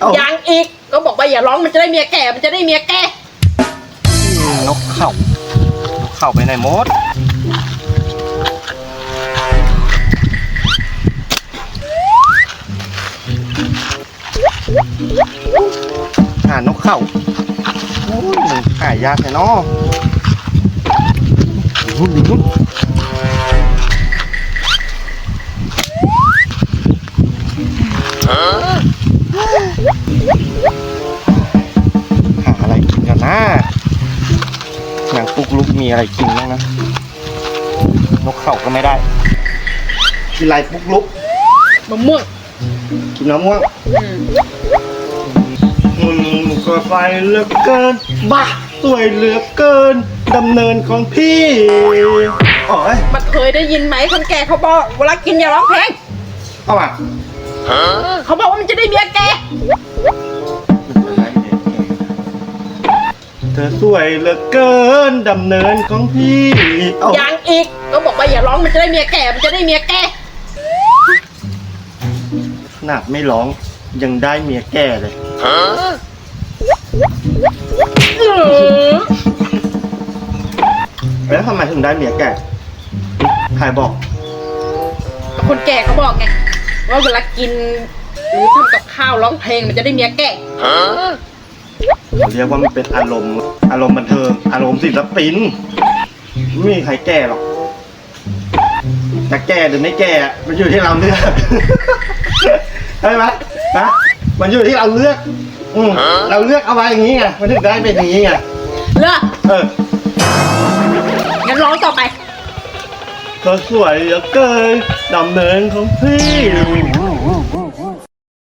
เอายังอีกก็บอกว่าอย่าร้องมันจะได้เมียแก่มันจะได้เมียแก่นกเข่านกเข่าไปไหนหมด หานกเข่าโอ้ยมันหายากแน่เนอะนู่นอยู่นู่น อะไรกินกันนะหนังปุกลุกมีอะไรกินบ้างนะ นกเข่าก็ไม่ได้ กินอะไรปุกลุก มะม่วงกินน้ำม่วงอืมมึงก็ไฟเหลือเกินบ้าสวยเหลือเกินดำเนินของพี่อ๋อยมันเคยได้ยินไหมคนแก่เขาบอกเวลากินอย่าร้องเพลงเอามาเขาบอกว่ามันจะได้เมียแก่ เธอสวยเหลือเกินดำเนินของพี่เอายังอีกก็บอกว่าอย่าร้องมันจะได้เมียแก่มันจะได้เมียแก่ขนาดไม่ร้องยังได้เมียแก่เลยเออแล้วทำไมถึงได้เมียแก่ใครบอก คนแก่เขาบอกไงว่าเวลากินหรือทำกับข้าวร้องเพลงมันจะได้เมียแก่ เขาเรียกว่ามันเป็นอารมณ์ อารมณ์บันเทิง อารมณ์ศิลปิน ไม่มีใครแก่หรอก จะแก่หรือไม่แก่มันอยู่ที่เราเลือกใช่ไหมนะมันอยู่ที่เราเลือก อืมเราเลือกเอาไว้อย่างนี้ไง มันถึงได้เป็นอย่างนี้ไง เลิกเออ งั้นร้องต่อไปเธอสวยเหลือเกินดำเนินของพี่